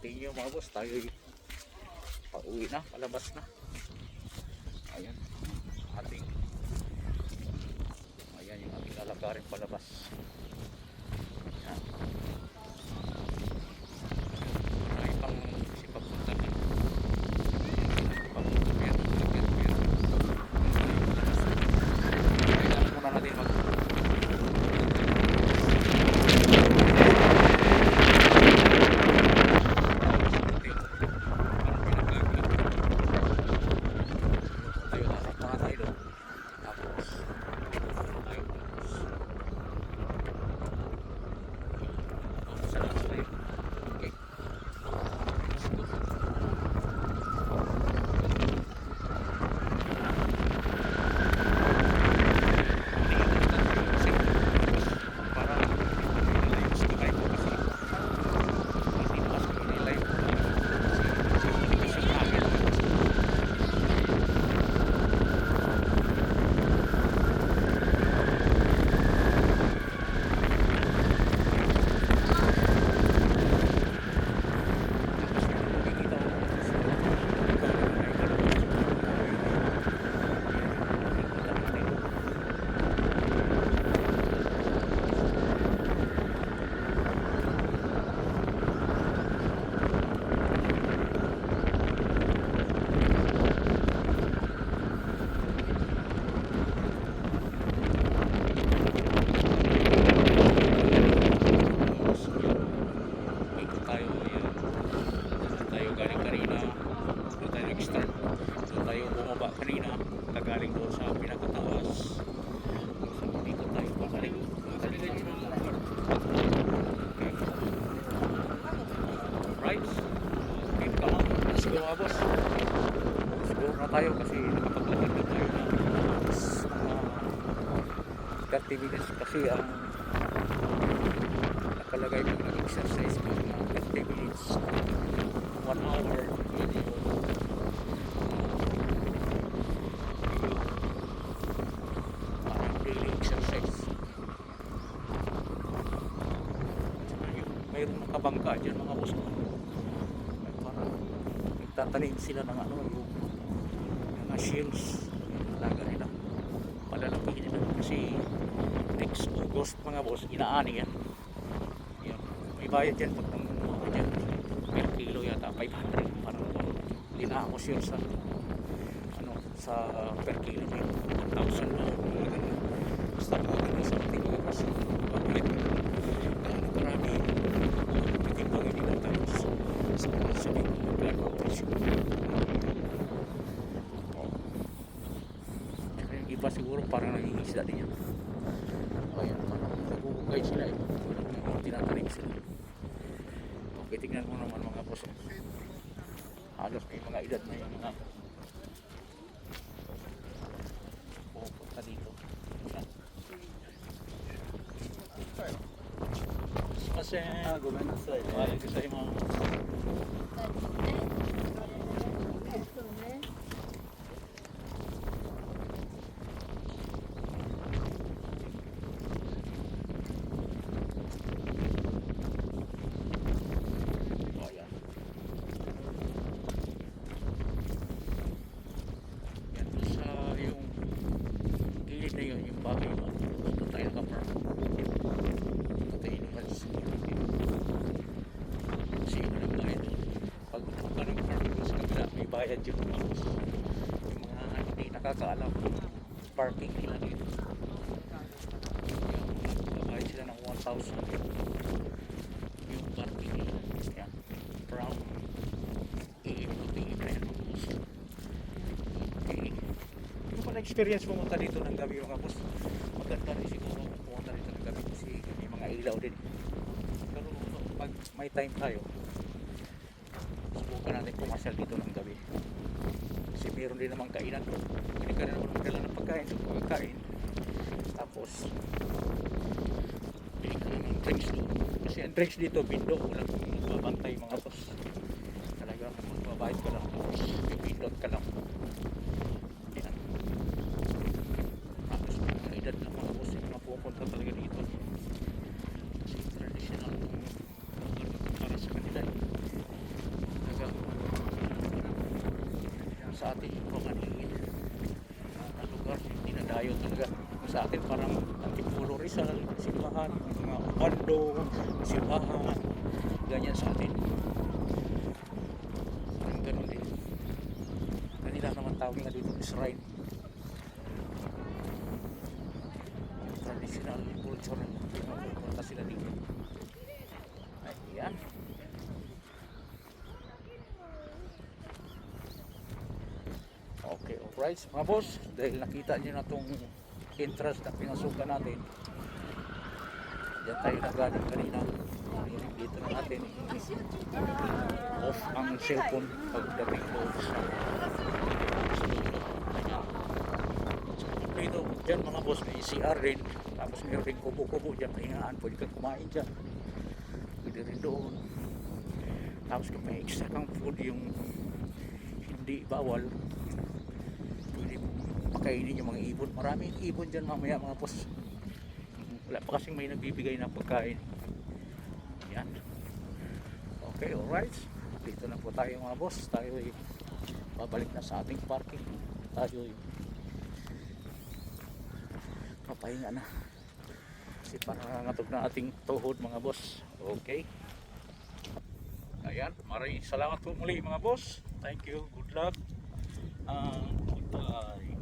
Tingin mga boss, tayo pauwi na, palabas na. Ayan, ating ayan yung ating lalakarin palabas. Ayan. Na tayo kasi nakapaglakad na tayo ng mga 30 minutes kasi ang nakalagay pag nag-exercise ko mga 30 minutes 1 hour. Yung parang daily exercise. Tsaka yung mayroong nakabangka dyan mga boss ko Ay, parang nagtatanim sila ng ano yung mga shields yung alaga nila palalaki nila kasi next August mga boss inaani yan yan. May bayad dyan pag nang ano dyan. Per kilo yata, 500. Parang hindi na ako sure sa ano, sa per kilo may 1,000 na. mga. Basta mga ganun something mga kasi. Bakit? Gaano karami. Pitimbangin nila tapos sa mga sabi ko magkano ang presyo. Oh. Tsaka yung iba siguro parang naging isda din yan. Kaya ano parang nagugugay sila eh. Parang mga tinatanim sila. Okay tignan ko naman mga boss. Halos may mga edad na yung mga pupunta dito. Kasi ah, gumawa na sa'yo. Eh. Wala kasi sa'yo mga bayad yun. Tapos yung mga hindi nakakaalam, parking nila dito. Yung Babayad sila ng 1,000 yung parking nila. Yan. To PM na yan. Okay. Ano pa na-experience dito ng gabi mga boss? Maganda rin siguro pumunta dito ng gabi kasi may mga ilaw din. Pero pag may time tayo, subukan natin pumasyal dito ng gabi. Kasi meron din namang kainan doon. Pwede ka na naman magdala ng pagkain doon, pagkain. Tapos, bili ka ng drinks doon. Kasi ang drinks dito, bindo, walang nagbabantay mga boss. Talagang magbabayad ka lang. Tapos, pipindot ka lang. Yan. Tapos, mga edad ng mga boss, yung mga pupunta talaga dito. Kasi traditional itong lugar na to para sa kanila. eh. Sa atin yung mga nilin na lugar, hindi na dayo talaga. Sa atin parang Antipolo Rizal, Silvahan, mga Bando, Silvahan, ganyan sa atin. Parang ganun din. Kanila naman tawag nga dito shrine. Traditional culture pinupunta sila dito. Ayan. Alright mga boss. Dahil nakita nyo na itong entrance na pinasukan natin. Diyan tayo nagaling kanina. Dito na natin. Off ang cellphone pagdating ko dito, dyan mga boss, may CR rin. Tapos meron rin kubo-kubo dyan, pahingaan. Pwede kang kumain dyan. Pwede rin doon. Tapos kung may extra kang food yung hindi bawal, pakainin yung mga ibon. Maraming ibon dyan mamaya mga boss. Wala pa kasing may nagbibigay ng pagkain. Yan. Okay, alright. Dito na po tayo mga boss. Tayo ay babalik na sa ating parking. Tayo ay papahinga na. Kasi parang nangatog na ating tuhod mga boss. Okay. Ayan, maraming salamat po muli mga boss. Thank you. Good luck. Um, goodbye.